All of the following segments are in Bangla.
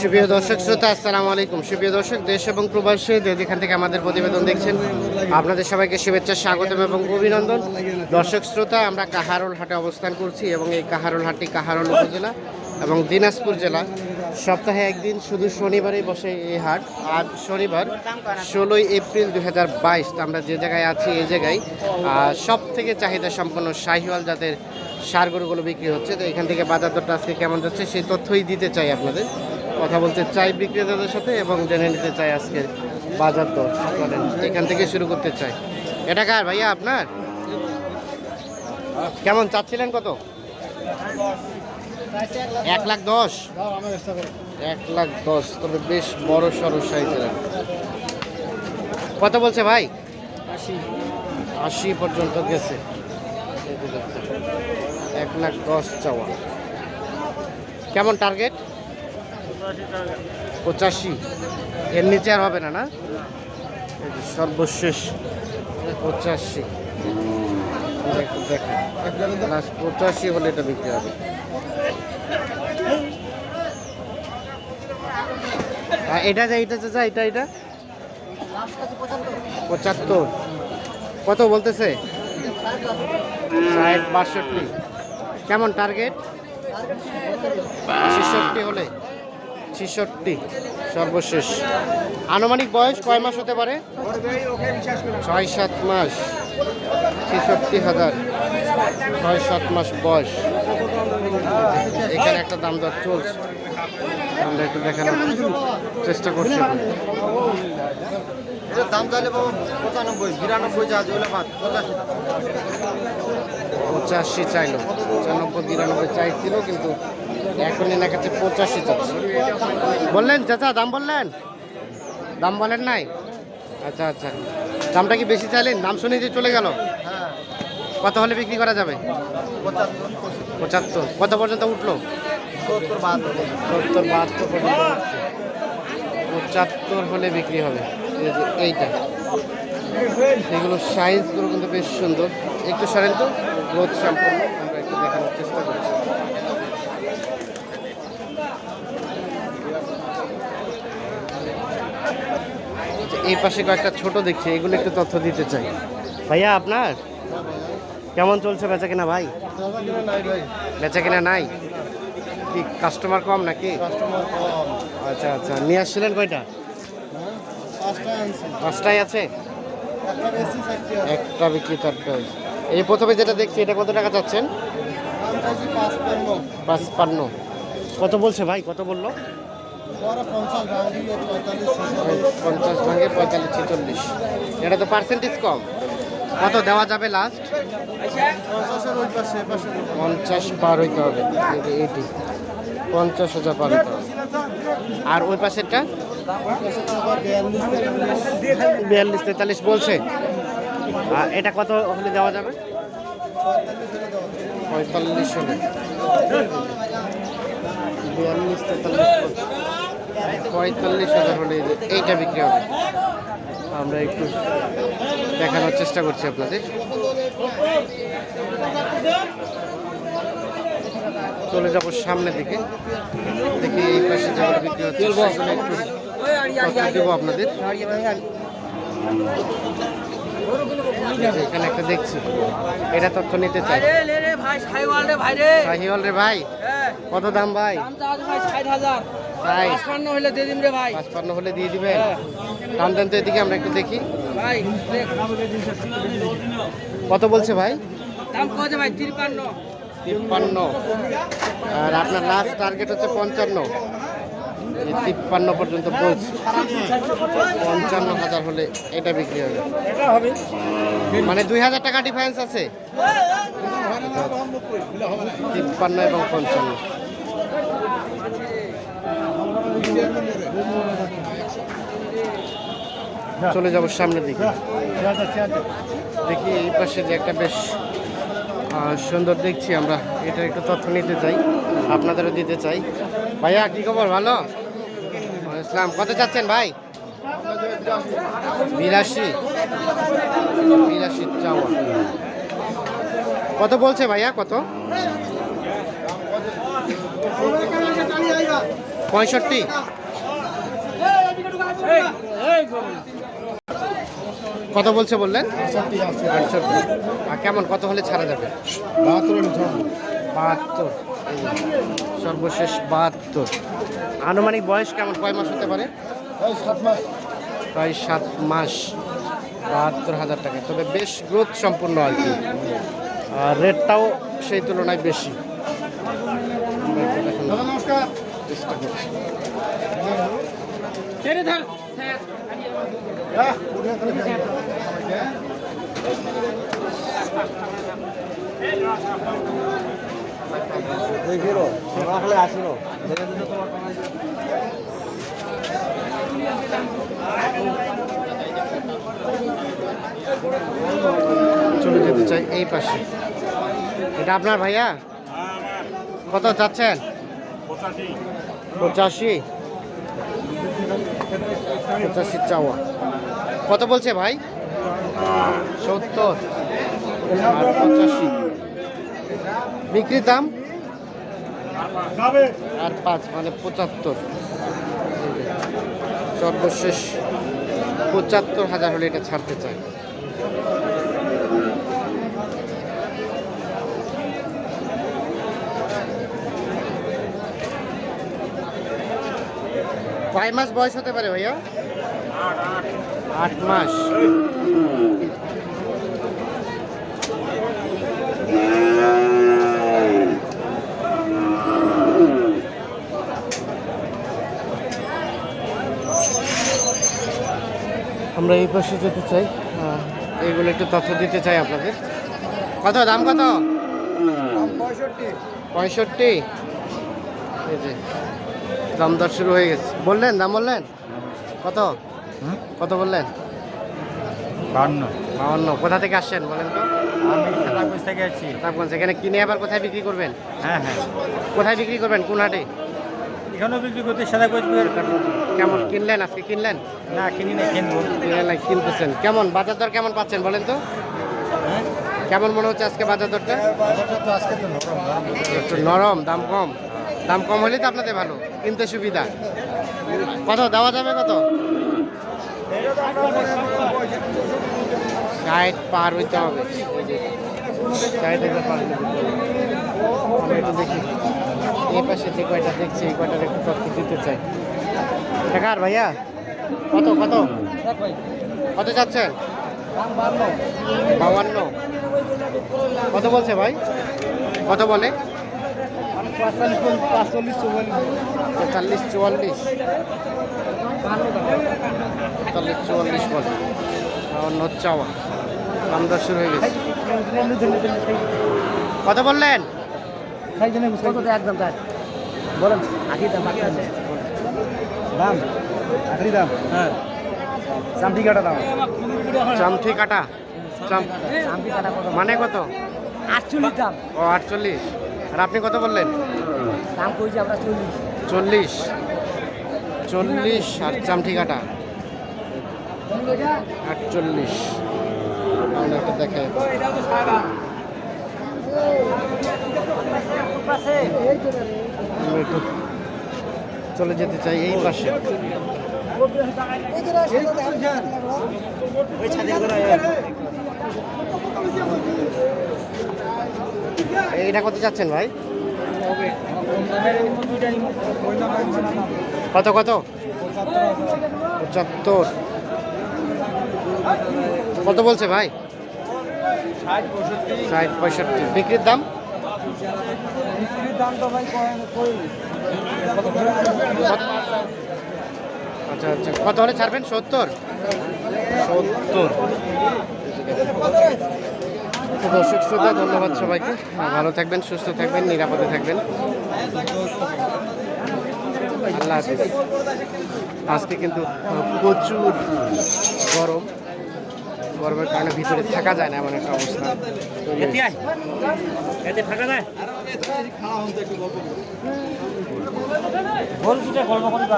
সুপ্রিয় দর্শক শ্রোতা, আসসালামু আলাইকুম। সুপ্রিয় দর্শক, দেশ এবং প্রবাসী যেখান থেকে আমাদের প্রতিবেদন দেখছেন, আপনাদের সবাইকে শুভেচ্ছা, স্বাগতম এবং অভিনন্দন। দর্শক শ্রোতা, আমরা কাহারোল হাটে অবস্থান করছি এবং এই কাহারোল হাটটি কাহারোল উপজেলা এবং দিনাজপুর জেলা। সপ্তাহে একদিন, শুধু শনিবারেই বসে এই হাট। আজ শনিবার, ষোলোই এপ্রিল দু হাজার বাইশ। আমরা যে জায়গায় আছি, এই জায়গায় সব থেকে চাহিদা সম্পন্ন শাহিওয়াল জাতের সার গরুগুলো বিক্রি হচ্ছে। তো এখান থেকে বাজার দরটা আজকে কেমন যাচ্ছে সেই তথ্যই দিতে চাই আপনাদের। কথা বলতে চাই বিক্রেতাদের সাথে এবং জেনে নিতে চাই আজকের বাজার দর। চলেন এখান থেকে শুরু করতে চাই। এটা কার ভাইয়া আপনার? কেমন চাচ্ছিলেন কত? এক লাখ দশ। এক লাখ দশ, তবে বেশ বড় সড়ো সাইজের কত বলছে ভাই? আশি পর্যন্ত গেছে। এক লাখ দশ চাওয়া। কেমন টার্গেট পঁচাশি। এর নিচে আর হবে না না? সর্বশেষ পঁচাশি। দেখুন পঁচাশি হলে এটা বিক্রি হবে। এটা যা এটা যা এটা এটা পঁচাত্তর। কত বলতেছে? ষাট, বাষট্টি। কেমন টার্গেট ছেষট্টি হলে। ছেষট্টি, সর্বশেষ। আনুমানিক বয়স কয় মাস হতে পারে? ছয় সাত মাস। ছেষট্টি হাজার ছয় সাত মাস বয়স। এখানে একটা দাম দর চলছে। আমরা একটু দেখানোর চেষ্টা করছি দাম চাইলে বাবা পঁচানব্বই বিরানব্বই যা বাদ পঁচাশি। পঁচাশি চাইলো। পঁচানব্বই বিরানব্বই চাইছিল কিন্তু এখন এনার কাছে পঁচাশি চাচ্ছে। বললেন চাচা দাম বললেন? দাম বলেন নাই? আচ্ছা আচ্ছা। দামটা কি বেশি চাইলেন? দাম শুনে যে চলে গেল। হ্যাঁ। কত হলে বিক্রি করা যাবে? পঁচাত্তর। কত পর্যন্ত উঠল? সত্তর বাহাত্তর। পর্যন্ত পঁচাত্তর হলে বিক্রি হবে। এই যে এইটা। এগুলো সাইজগুলো কিন্তু বেশ সুন্দর। একটু সরেন তো গ্রোথ সম্পূর্ণ আমরা একটু দেখানোর চেষ্টা করছি। আচ্ছা, এই পাশে কয়েকটা ছোট দেখছি এগুলো একটু তথ্য দিতে চাই। ভাইয়া আপনার? কেমন চলছে বেচা কিনা ভাই? বেচা কিনা নাই? কি কাস্টমার কম নাকি? আচ্ছা আচ্ছা। নিয়ে আসছিলেন কয়টা? পাঁচটাই আছে? একটা বিক্রি চারটা হয়েছে। এই প্রথমে যেটা দেখছি এটা কত টাকা চাচ্ছেন? পাঁচ পাঁচপান্ন। কত বলছে ভাই? কত বলল? পঞ্চাশ ভাঙে পঁয়তাল্লিশ ছেচল্লিশ। এটা তো পার্সেন্টেজ কম। কত দেওয়া যাবে লাস্ট পঞ্চাশ পার হইতে হবে। এই এইটি। পঞ্চাশ হাজার পার হইতে হবে। আর ওই পাশেরটা? বিয়াল্লিশ তেতাল্লিশ বলছে। আর এটা কত হলে দেওয়া যাবে? পঁয়তাল্লিশ হলে। বিয়াল্লিশ তেতাল্লিশ পঁয়তাল্লিশ হাজার হলে এইটা বিক্রি হবে। আমরা একটু দেখানোর চেষ্টা করছি আপনাদের। চলে যাব সামনের দিকে। দেখি এই পাশে যেগুলো বিক্রি হচ্ছে সেগুলো একটু তথ্য দেবো আপনাদের। এখানে একটা দেখছি। এটা তথ্য নিতে চাই। শাহিওয়াল রে ভাই হ্যাঁ, কত দাম ভাই? পাঁচপান্ন হইলে দিয়ে দিন রে ভাই। পাঁচপান্ন হলে দিয়ে দিবেন? টান টান তো এদিকে আমরা একটু দেখি। ভাই কত বলছে ভাই? দাম কত ভাই? তিরপান্ন। তিপ্পান্ন। আর আপনার লাস্ট টার্গেট হচ্ছে পঞ্চান্ন। তিপ্পান্ন পর্যন্ত বলছে পঞ্চান্ন হাজার হলে এটা বিক্রি হবে। মানে দুই হাজার টাকা ডিফারেন্স আছে। তিপ্পান্ন এবং পঞ্চান্ন। চলে যাব সামনের দিকে। দেখি এই পাশে যে একটা বেশ সুন্দর দেখছি আমরা এটা একটু তথ্য নিতে চাই আপনাদেরও দিতে চাই ভাইয়া কি খবর ভালো ইসলাম কত চাচ্ছেন ভাই বিরাশি বিরাশি চাওয়া কত বলছে ভাইয়া কত পঁয়ষট্টি কত বলছে বললেন? আটষট্টি আর কেমন কত হলে ছাড়া যাবে? বাহাত্তর সর্বশেষ বাহাত্তর। আনুমানিক বয়স কেমন? কয় মাস হতে পারে? প্রায় সাত মাস। বাহাত্তর হাজার টাকা। তবে বেশ গ্রোথ সম্পূর্ণ আর কি। আর রেটটাও সেই তুলনায় বেশি। আমরা রাখলে চলে যেতে চাই এই পাশে। এটা আপনার ভাইয়া? কত চাচ্ছেন? পঁচাশি। পঁচাশি চাওয়া। কত বলছে ভাই? সত্তর। পঁচাশি। বিক্রির দাম? আর পাঁচ মানে পঁচাত্তর। সর্বশেষ পঁচাত্তর হাজার হলে এটা ছাড়তে চাই। কয় মাস বয়স হতে পারে ভাইয়া? আট মাস। আমরা এই পাশে যেতে চাই। এইগুলো একটু তথ্য দিতে চাই আপনাদের। কত? দাম কত? পঁয়ষট্টি। পঁয়ষট্টি। এই যে দাম দর শুরু হয়ে গেছে। বললেন দাম বললেন? কত? কত বললেন? বান্ন বাউন্ন কোথা থেকে আসছেন বলেন তো? আমি সাতাকুশ থেকে আছি তারপর এখানে কিনে আবার কোথায় বিক্রি করবেন? হ্যাঁ হ্যাঁ। কোথায় বিক্রি করবেন? কোন হাটে? এখানেও বিক্রি করতে সাতাকুশ কেমন? কিনলেন আজকে? কিনলেন? না কিনি না কিনবো। কিনে না কিনতেছেন। কেমন? বাজার দর কেমন পাচ্ছেন বলেন তো? হ্যাঁ? কেমন মনে হচ্ছে আজকে বাজার দরটা? আজকে তো একটু নরম দাম কম। দাম কম হলেই তো আপনাদের ভালো। কিনতে সুবিধা। কত? দেওয়া যাবে কত? ষাট পার হইতে হবে। ষাট হাজার পার হইতে হবে। একটু দেখি। এই পাশে যে কয়টা দেখছি, এই কয়টার একটু তথ্য দিতে চাই। টাকার ভাইয়া, কত কত? কত চাচ্ছেন বাউান্ন কত বলছে ভাই? কত বলে? পঁয়তাল্লিশ চুয়াল্লিশ। পঁয়তাল্লিশ চুয়াল্লিশ বলে। অন্য চাওয়া। দাম দর শুরু হয়ে গেছে। কত বললেন? একদম তাই বলেন। আগে দাম দাম। আখরি দাম? হ্যাঁ। চামটি কাটা দাম। চামঠি কাটা। মানে কত? আটচল্লিশ দাম। ও আটচল্লিশ। আর আপনি কত বললেন? দাম কইছি আমরা চল্লিশ। চল্লিশ। চল্লিশ আর চামঠি কাটা আটচল্লিশ একটা একটু চলে যেতে চাই এই পাশে। এইটা কত চাচ্ছেন ভাই? কত কত? পঁচাত্তর। কত বলছে ভাই? ষাট পঁয়ষট্টি। বিক্রির দাম? আচ্ছা আচ্ছা। কত হলে ছাড়বেন? সত্তর? সত্তর। তো দর্শক শ্রোতা, ধন্যবাদ সবাইকে। ভালো থাকবেন, সুস্থ থাকবেন, নিরাপদে থাকবেন। আল্লাহ আজকে কিন্তু প্রচুর গরম। গরমের কারণে ভিতরে থাকা যায় না এমন একটা অবস্থা।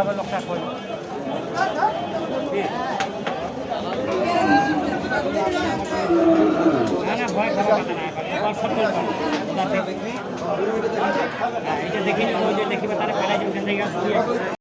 হবে, লোকটা কই না না ভয় খাব না না সত্য এটা দেখিনি ওই যে দেখিবে তারা ফেলাই যাবে